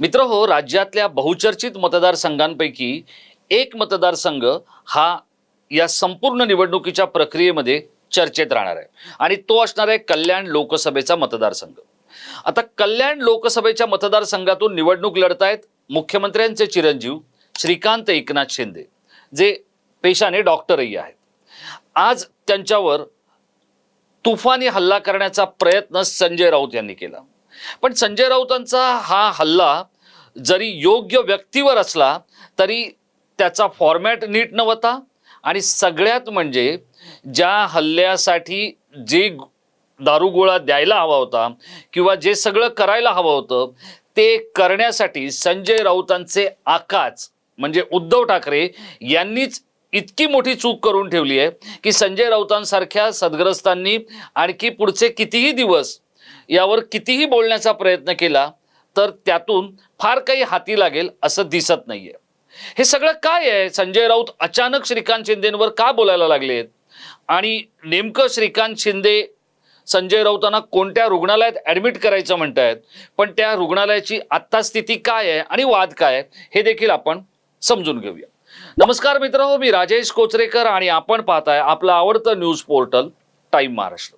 मित्र हो राज्यातल्या बहुचर्चित मतदारसंघांपैकी एक मतदारसंघ हा या संपूर्ण निवडणुकीच्या प्रक्रियेमध्ये चर्चेत राहणार आहे आणि तो असणार आहे कल्याण लोकसभेचा मतदारसंघ. आता कल्याण लोकसभेच्या मतदारसंघातून निवडणूक लढतायत मुख्यमंत्र्यांचे चिरंजीव श्रीकांत एकनाथ शिंदे जे पेशाने डॉक्टरही आहेत. आज त्यांच्यावर तुफानी हल्ला करण्याचा प्रयत्न संजय राऊत यांनी केला. पण संजय राऊतांचा हा हल्ला जरी योग्य व्यक्तीवर असला तरी त्याचा फॉर्मॅट नीट नव्हता. आणि सगळ्यात म्हणजे ज्या हल्ल्यासाठी जे दारुगोळा द्यायला हवा होता किंवा जे सगळं करायला हवं होतं ते करण्यासाठी संजय राऊतांचे आकाच म्हणजे उद्धव ठाकरे यांनीच इतकी मोठी चूक करून ठेवली आहे की संजय राऊतांसारख्या सदग्रस्तांनी आणखी पुढचे कितीही दिवस यावर कितीही बोलण्याचा प्रयत्न केला तर त्यातून फार काही हाती लागेल असं दिसत नाहीये. हे सगळं काय आहे? संजय राऊत अचानक श्रीकांत शिंदेंवर का बोलायला लागलेत? आणि नेमकं श्रीकांत शिंदे संजय राऊतांना कोणत्या रुग्णालयात ॲडमिट करायचं म्हणतायत? पण त्या रुग्णालयाची आत्ता स्थिती काय आहे आणि वाद काय आहे हे देखील आपण समजून घेऊया. नमस्कार मित्र हो मी राजेश कोचरेकर आणि आपण पाहताय आपलं आवडतं न्यूज पोर्टल टाईम महाराष्ट्र.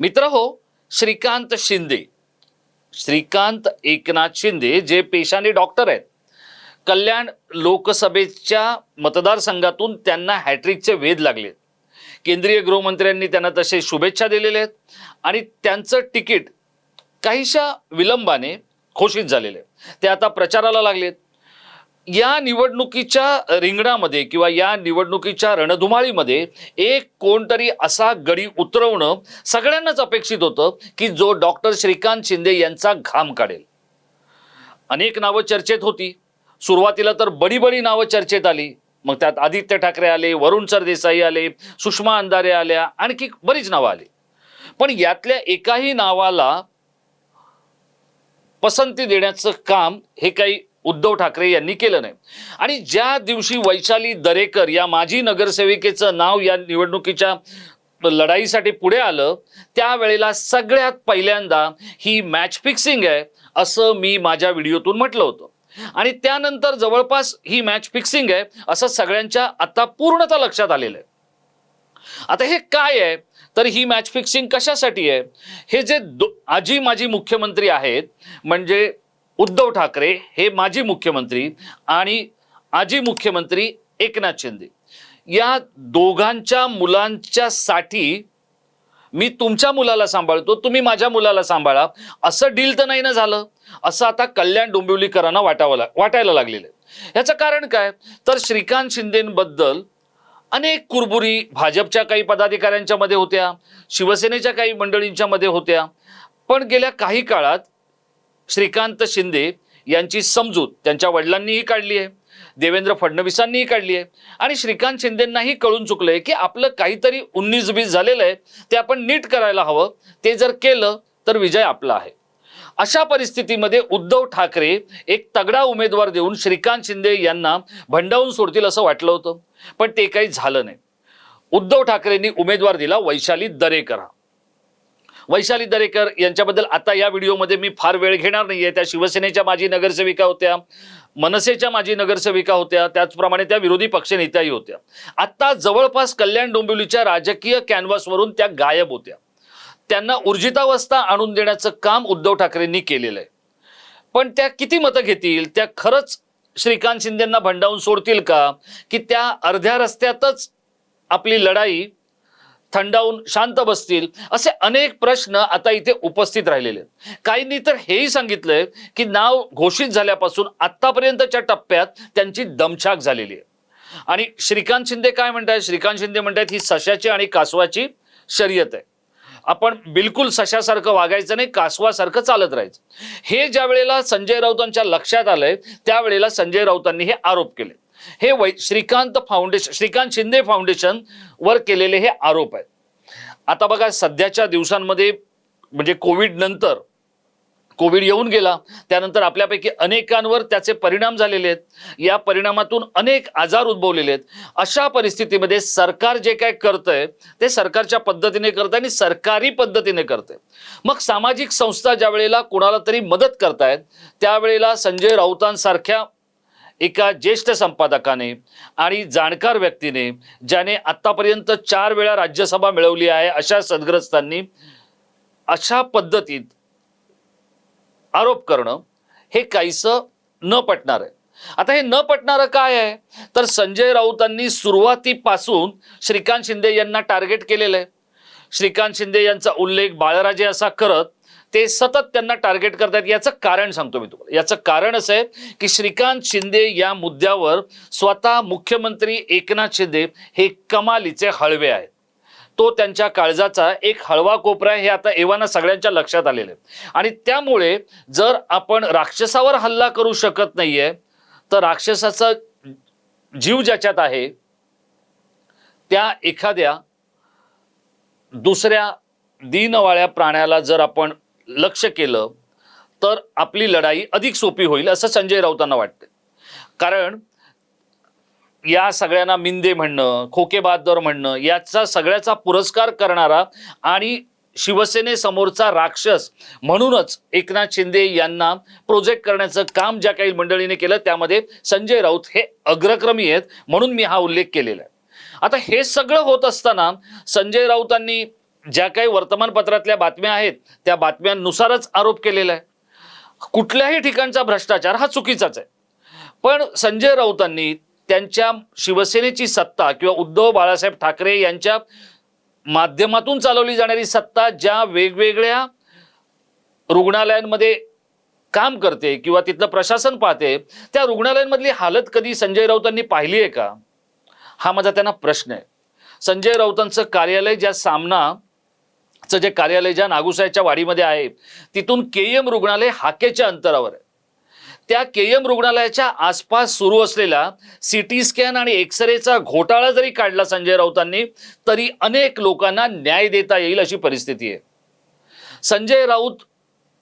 मित्र हो श्रीकांत शिंदे श्रीकांत एकनाथ शिंदे जे पेशाने डॉक्टर आहेत. कल्याण लोकसभेच्या मतदारसंघातून त्यांना हॅट्रिकचे वेध लागले. केंद्रीय गृहमंत्र्यांनी त्यांना तसे शुभेच्छा दिलेल्या आहेत आणि त्यांचं तिकीट काहीशा विलंबाने घोषित झालेले आहे. ते आता प्रचाराला लागलेत. या निवडणुकीच्या रिंगणामध्ये किंवा या निवडणुकीच्या रणधुमाळीमध्ये एक कोणतरी असा गडी उतरवणं सगळ्यांनाच अपेक्षित होतं की जो डॉक्टर श्रीकांत शिंदे यांचा घाम काढेल. अनेक नावं चर्चेत होती. सुरुवातीला तर बडी बडी नावं चर्चेत आली. मग त्यात आदित्य ठाकरे आले वरुण सरदेसाई आले सुषमा अंधारे आल्या आणखी बरीच नावं आली. पण यातल्या एकाही नावाला पसंती देण्याचं काम हे काही उद्धव ठाकरे यांनी केलं नाही. आणि ज्या दिवशी वैशाली दरेकर या माजी नगरसेविकेचं नाव या निवडणुकीच्या लढाईसाठी पुढे आलं त्यावेळेला सगळ्यात पहिल्यांदा ही मॅच फिक्सिंग आहे असं मी माझ्या व्हिडिओतून म्हटलं होतं. आणि त्यानंतर जवळपास ही मॅच फिक्सिंग आहे असं सगळ्यांच्या आता पूर्णतः लक्षात आलेलं आहे. आता हे काय आहे? तर ही मॅच फिक्सिंग कशासाठी आहे? हे जे दो आजी माजी मुख्यमंत्री आहेत म्हणजे उद्धव ठाकरे हे माजी मुख्यमंत्री आणि आजी मुख्यमंत्री एकनाथ शिंदे. या दोघांच्या मुलांच्या साठी मी तुमच्या मुलाला सांभाळतो तुम्ही माझ्या मुलाला सांभाळा. असं डील तर नाही ना झालं. असं आता कल्याण डोंबिवलीकरांना वाटावं लाग वाटायला लागलेलं आहे. ह्याचं कारण काय? तर श्रीकांत शिंदेबद्दल अनेक कुरबुरी भाजपच्या काही पदाधिकाऱ्यांच्या मध्ये होत्या शिवसेनेच्या काही मंडळींच्या मध्ये होत्या. पण गेल्या काही काळात श्रीकांत शिंदे यांची समजूत त्यांच्या वडिलांनीही काढली आहे. देवेंद्र फडणवीसांनीही काढली आहे. आणि श्रीकांत शिंदेंनाही कळून चुकलंय की आपलं काहीतरी उन्नीस बीस झालेलं आहे ते आपण नीट करायला हवं. ते जर केलं तर विजय आपला आहे. अशा परिस्थितीमध्ये उद्धव ठाकरे एक तगडा उमेदवार देऊन श्रीकांत शिंदे यांना भंडावून सोडतील असं वाटलं होतं. पण ते काही झालं नाही. उद्धव ठाकरेंनी उमेदवार दिला वैशाली दरेकर हा. वैशाली दरेकर यांच्याबद्दल आता या व्हिडिओमध्ये मी फार वेळ घेणार नाही आहे त्या शिवसेनेच्या माजी नगरसेविका होत्या मनसेच्या माजी नगरसेविका होत्या त्याचप्रमाणे त्या विरोधी पक्षनेत्याही होत्या. आत्ता जवळपास कल्याण डोंबिवलीच्या राजकीय कॅनव्हासवरून त्या गायब होत्या. त्यांना ऊर्जितावस्था आणून देण्याचं काम उद्धव ठाकरेंनी केलेलं आहे. पण त्या किती मतं घेतील? त्या खरंच श्रीकांत शिंदेंना भंडावून सोडतील का? की त्या अर्ध्या रस्त्यातच आपली लढाई थंडावून शांत बसतील असे अनेक प्रश्न आता इथे उपस्थित राहिलेले आहेत. काहींनी तर हेही सांगितलंय की नाव घोषित झाल्यापासून आतापर्यंतच्या टप्प्यात त्यांची दमछाक झालेली आहे. आणि श्रीकांत शिंदे काय म्हणतात श्रीकांत शिंदे म्हणतात ही सशाची आणि कासवाची शर्यत आहे. आपण बिलकुल सशासारखं वागायचं नाही कासवासारखं चालत राहायचं. हे ज्या वेळेला संजय राऊतांच्या लक्षात आलंय त्यावेळेला संजय राऊतांनी हे आरोप केले. हे वै श्रीकांत फाउंडेशन श्रीकांत शिंदे फाउंडेशन वर केलेले हे आरोप आहेत. आता बघा सध्याच्या दिवसांमध्ये म्हणजे कोविड नंतर कोविड येऊन गेला त्यानंतर आपल्यापैकी अनेकांवर त्याचे परिणाम झालेले आहेत. या परिणामातून अनेक आजार उद्भवलेले आहेत. अशा परिस्थितीमध्ये सरकार जे काय करतंय ते सरकारच्या पद्धतीने करतंय आणि सरकारी पद्धतीने करतंय. मग सामाजिक संस्था ज्या वेळेला कोणाला तरी मदत करतायत त्यावेळेला संजय राऊतांसारख्या एका ज्येष्ठ संपादकाने आणि जाणकार व्यक्तीने ज्याने आत्तापर्यंत चार वेळा राज्यसभा मिळवली आहे अशा सदग्रस्तांनी अशा पद्धतीत आरोप करणं हे काहीसं न पटणार आहे. आता हे न पटणारं काय आहे? तर संजय राऊतांनी सुरुवातीपासून श्रीकांत शिंदे यांना टार्गेट केलेलं आहे. श्रीकांत शिंदे यांचा उल्लेख बाळराजे असा करत ते सतत त्यांना टार्गेट करतात याचं कारण सांगतो मी तुम्हाला. याचं कारण असं आहे की श्रीकांत शिंदे या मुद्द्यावर स्वतः मुख्यमंत्री एकनाथ शिंदे हे कमालीचे हळवे आहेत. तो त्यांच्या काळजाचा एक हळवा कोपरा आहे हे आता एव्हाना सगळ्यांच्या लक्षात आलेलं आहे. आणि त्यामुळे जर आपण राक्षसावर हल्ला करू शकत नाहीये तर राक्षसाचा जीव ज्याच्यात आहे त्या एखाद्या दुसऱ्या दिनवाळ्या प्राण्याला जर आपण लक्ष केलं तर आपली लढाई अधिक सोपी होईल असं संजय राऊतांना वाटतं कारण या सगळ्यांना मिंदे म्हणणं खोकेबहादर म्हणणं याचा सगळ्याचा पुरस्कार करणारा आणि शिवसेनेसमोरचा राक्षस म्हणूनच एकनाथ शिंदे यांना प्रोजेक्ट करण्याचं काम ज्या काही मंडळीने केलं त्यामध्ये संजय राऊत हे अग्रक्रमी आहेत म्हणून मी हा उल्लेख केलेला आहे. आता हे सगळं होत असताना संजय राऊतांनी ज्या काही वर्तमानपत्रातल्या बातम्या आहेत त्या बातम्यांनुसारच आरोप केलेला आहे. कुठल्याही ठिकाणचा भ्रष्टाचार हा चुकीचाच आहे. पण संजय राऊतांनी त्यांच्या शिवसेनेची सत्ता किंवा उद्धव बाळासाहेब ठाकरे यांच्या माध्यमातून चालवली जाणारी सत्ता ज्या वेगवेगळ्या रुग्णालयांमध्ये काम करते किंवा तिथलं प्रशासन पाहते त्या रुग्णालयांमधली हालत कधी संजय राऊतांनी पाहिली आहे का? हा माझा त्यांना प्रश्न आहे. संजय राऊतांचं कार्यालय ज्या सामना चं जे कार्यालय ज्या नागुसाहेबच्या वाडीमध्ये आहे तिथून के एम रुग्णालय हाकेच्या अंतरावर आहे. त्या के एम रुग्णालयाच्या आसपास सुरू असलेला सी टी स्कॅन आणि एक्सरेचा घोटाळा जरी काढला संजय राऊतांनी तरी अनेक लोकांना न्याय देता येईल अशी परिस्थिती आहे. संजय राऊत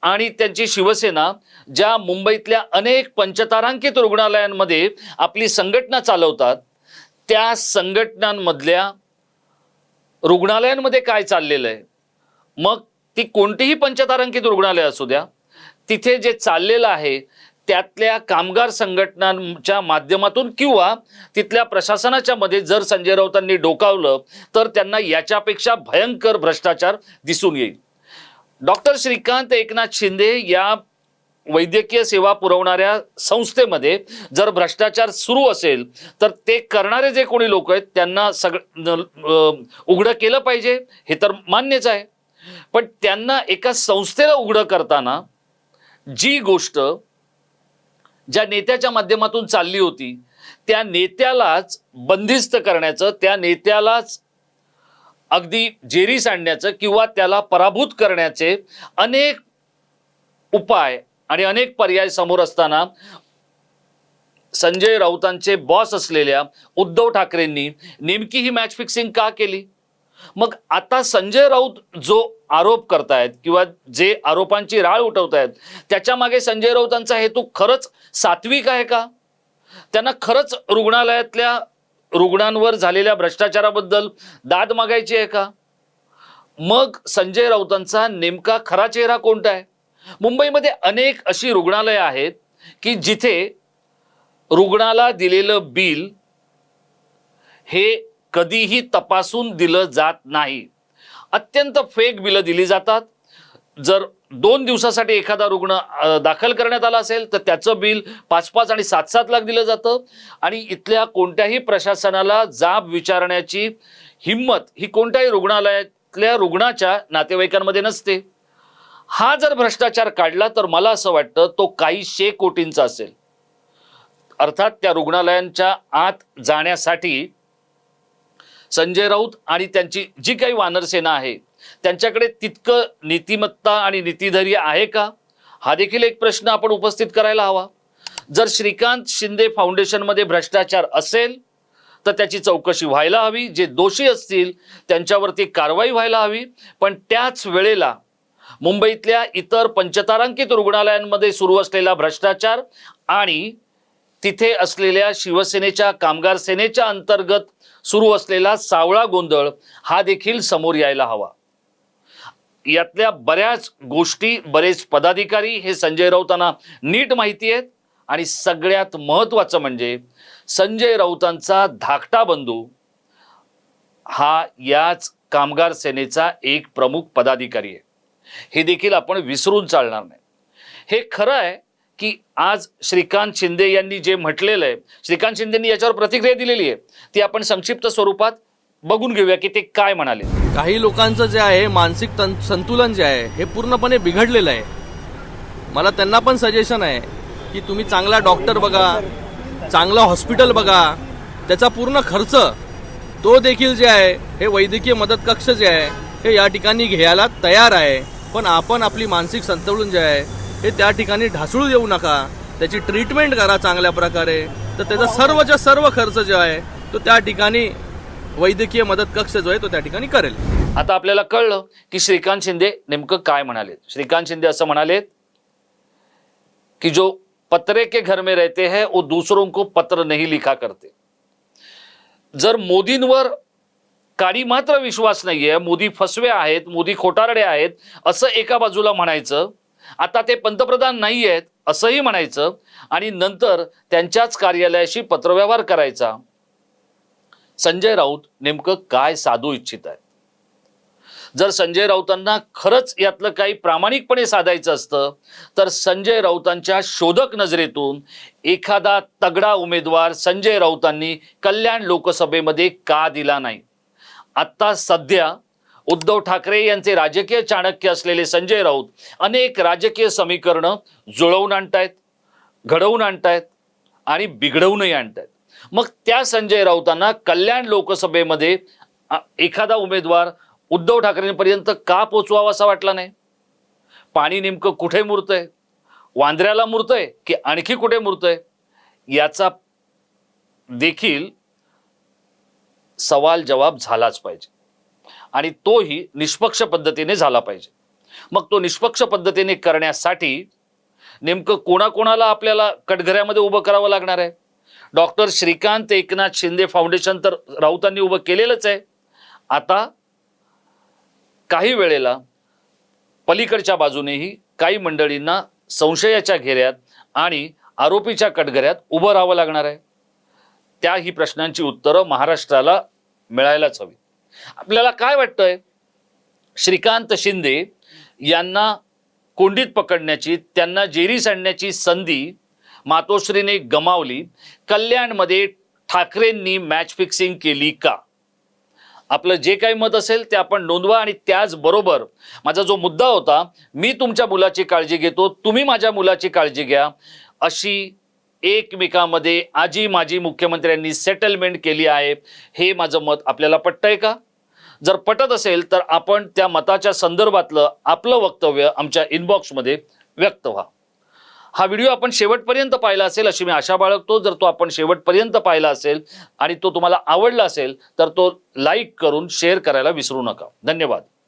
आणि त्यांची शिवसेना ज्या मुंबईतल्या अनेक पंचतारांकित रुग्णालयांमध्ये आपली संघटना चालवतात त्या संघटनांमधल्या रुग्णालयांमध्ये काय चाललेलं आहे? मग ती कोणतीही पंचतारांकित रुग्णालय असू द्या तिथे जे चाललेलं आहे त्यातल्या कामगार संघटनांच्या माध्यमातून किंवा तिथल्या प्रशासनाच्या मध्ये जर संजय राऊतांनी डोकावलं तर त्यांना याच्यापेक्षा भयंकर भ्रष्टाचार दिसून येईल. डॉक्टर श्रीकांत एकनाथ शिंदे या वैद्यकीय सेवा पुरवणाऱ्या संस्थेमध्ये जर भ्रष्टाचार सुरू असेल तर ते करणारे जे कोणी लोक आहेत त्यांना सगळं उघडं केलं पाहिजे हे तर मान्यच आहे. पण त्यांना एका संस्थेला उघडं करताना जी गोष्ट ज्या नेत्याच्या माध्यमातून चालली होती त्या नेत्यालाच बंदिस्त करण्याचं त्या नेत्यालाच अगदी जेरीस आणण्याचं किंवा त्याला पराभूत करण्याचे अनेक उपाय आणि अनेक पर्याय समोर असताना संजय राऊतांचे बॉस असलेल्या उद्धव ठाकरेंनी नेमकी ही मॅच फिक्सिंग का केली? मग आता संजय राऊत जो आरोप करतायत किंवा जे आरोपांची राळ उठवतायत त्याच्यामागे संजय राऊतांचा हेतू खरंच सात्विक आहे का? त्यांना खरंच रुग्णालयातल्या रुग्णांवर झालेल्या भ्रष्टाचाराबद्दल दाद मागायची आहे का? मग संजय राऊतांचा नेमका खरा चेहरा कोणता आहे? मुंबईमध्ये अनेक अशी रुग्णालयं आहेत की जिथे रुग्णाला दिलेलं बिल हे कधीही तपासून दिलं जात नाही. अत्यंत फेक बिलं दिली जातात. जर दोन दिवसासाठी एखादा रुग्ण दाखल करण्यात आला असेल तर त्याचं बिल पाच पाच आणि सात सात लाख दिलं जातं. आणि इथल्या कोणत्याही प्रशासनाला जाब विचारण्याची हिंमत ही कोणत्याही रुग्णालयातल्या रुग्णाच्या नातेवाईकांमध्ये नसते. हा जर भ्रष्टाचार काढला तर मला असं वाटतं तो काही कोटींचा असेल. अर्थात त्या रुग्णालयांच्या आत जाण्यासाठी संजय राऊत आणि त्यांची जी काही वानरसेना आहे त्यांच्याकडे तितकं नीतिमत्ता आणि नीतिधैर्य आहे का? हा देखील एक प्रश्न आपण उपस्थित करायला हवा. जर श्रीकांत शिंदे फाउंडेशनमध्ये भ्रष्टाचार असेल तर त्याची चौकशी व्हायला हवी. जे दोषी असतील त्यांच्यावरती कारवाई व्हायला हवी. पण त्याच वेळेला मुंबईतल्या इतर पंचतारांकित रुग्णालयांमध्ये सुरू असलेला भ्रष्टाचार आणि तिथे असलेल्या शिवसेनेच्या कामगार सेनेच्या अंतर्गत सुरू असलेला सावळा गोंधळ हा देखील समोर यायला हवा. यातल्या बऱ्याच गोष्टी बरेच पदाधिकारी हे संजय राऊतांना नीट माहिती आहेत आणि सगळ्यात महत्त्वाचं म्हणजे संजय राऊतांचा धाकटा बंधू हा याच कामगार सेनेचा एक प्रमुख पदाधिकारी आहे. हे देखील आपण विसरून चालणार नाही. हे खरं आहे की आज श्रीकांत शिंदे यांनी जे म्हटलेलं आहे श्रीकांत शिंदेनी याच्यावर प्रतिक्रिया दिलेली आहे ती आपण संक्षिप्त स्वरूपात बघून घेऊया की ते काय म्हणाले. काही लोकांचं जे आहे मानसिक तन संतुलन जे आहे हे पूर्णपणे बिघडलेलं आहे. मला त्यांना पण सजेशन आहे की तुम्ही चांगला डॉक्टर बघा चांगलं हॉस्पिटल बघा. त्याचा पूर्ण खर्च तो देखील जे आहे हे वैद्यकीय मदत कक्ष जे आहे हे या ठिकाणी घ्यायला तयार आहे. पण आपण आपली मानसिक संतुलन जे आहे हे त्या ठिकाणी ढासळू देऊ नका. त्याची ट्रीटमेंट करा चांगल्या प्रकारे. तर त्याचा सर्वच्या सर्व खर्च जो आहे तो त्या ठिकाणी वैद्यकीय मदत कक्ष जो आहे तो त्या ठिकाणी करेल. आता आपल्याला कळलं की श्रीकांत शिंदे नेमकं काय म्हणाले श्रीकांत शिंदे असं म्हणाले की जो पत्रे के घर में रहते हैं वो दूसरों को पत्र नहीं लिखा करते. जर मोदींवर काही मात्र विश्वास नाहीये मोदी फसवे आहेत मोदी खोटारडे आहेत असं एका बाजूला म्हणायचं आता ते पंतप्रधान नाही आहेत असंही म्हणायचं आणि नंतर त्यांच्याच कार्यालयाशी पत्रव्यवहार करायचा. संजय राऊत नेमकं काय साधू इच्छित आहेत? जर संजय राऊतांना खरंच यातलं काही प्रामाणिकपणे साधायचं असतं तर संजय राऊतांच्या शोधक नजरेतून एखादा तगडा उमेदवार संजय राऊतांनी कल्याण लोकसभेमध्ये का दिला नाही? आत्ता सध्या उद्धव ठाकरे यांचे राजकीय चाणक्य असलेले संजय राऊत अनेक राजकीय समीकरणं जुळवून आणतायत घडवून आणतायत आणि बिघडवूनही आणतायत. मग त्या संजय राऊतांना कल्याण लोकसभेमध्ये एखादा उमेदवार उद्धव ठाकरेंपर्यंत का पोचवावा असा वाटला नाही? पाणी नेमकं कुठे मुरतंय? वांद्र्याला मुरतंय की आणखी कुठे मुरतंय? याचा देखील सवाल जवाब झालाच पाहिजे. आणि तोही निष्पक्ष पद्धतीने झाला पाहिजे. मग तो निष्पक्ष पद्धतीने करण्यासाठी नेमकं कोणाकोणाला आपल्याला कटघऱ्यामध्ये उभं करावं लागणार आहे? डॉक्टर श्रीकांत एकनाथ शिंदे फाउंडेशन तर राऊतांनी उभं केलेलंच आहे. आता काही वेळेला पलीकडच्या बाजूनेही काही मंडळींना संशयाच्या घेऱ्यात आणि आरोपीच्या कटघऱ्यात उभं राहावं लागणार आहे. त्याही प्रश्नांची उत्तरं महाराष्ट्राला मिळायलाच हवी आपल्याला काय वाटतंय? श्रीकांत शिंदे यांना कोंडीत पकडण्याची त्यांना जेरीस आणण्याची संधी मातोश्रीने गमावली. कल्याणमध्ये ठाकरेंनी मॅच फिक्सिंग केली का? आपलं जे काही मत असेल ते आपण नोंदवा आणि त्याचबरोबर माझा जो मुद्दा होता मी तुमच्या मुलाची काळजी घेतो तुम्ही माझ्या मुलाची काळजी घ्या अशी एकमेकामध्ये आजी माजी मुख्यमंत्र्यांनी सेटलमेंट केली आहे. हे माझं मत आपल्याला पटतंय का? जर पटत असेल तर आपण त्या मताच्या संदर्भातलं आपलं वक्तव्य आमच्या इनबॉक्समध्ये व्यक्त व्हा. हा व्हिडिओ आपण शेवटपर्यंत पाहिला असेल अशी मी आशा बाळगतो. जर तो आपण शेवटपर्यंत पाहिला असेल आणि तो तुम्हाला आवडला असेल तर तो लाईक करून शेअर करायला विसरू नका. धन्यवाद.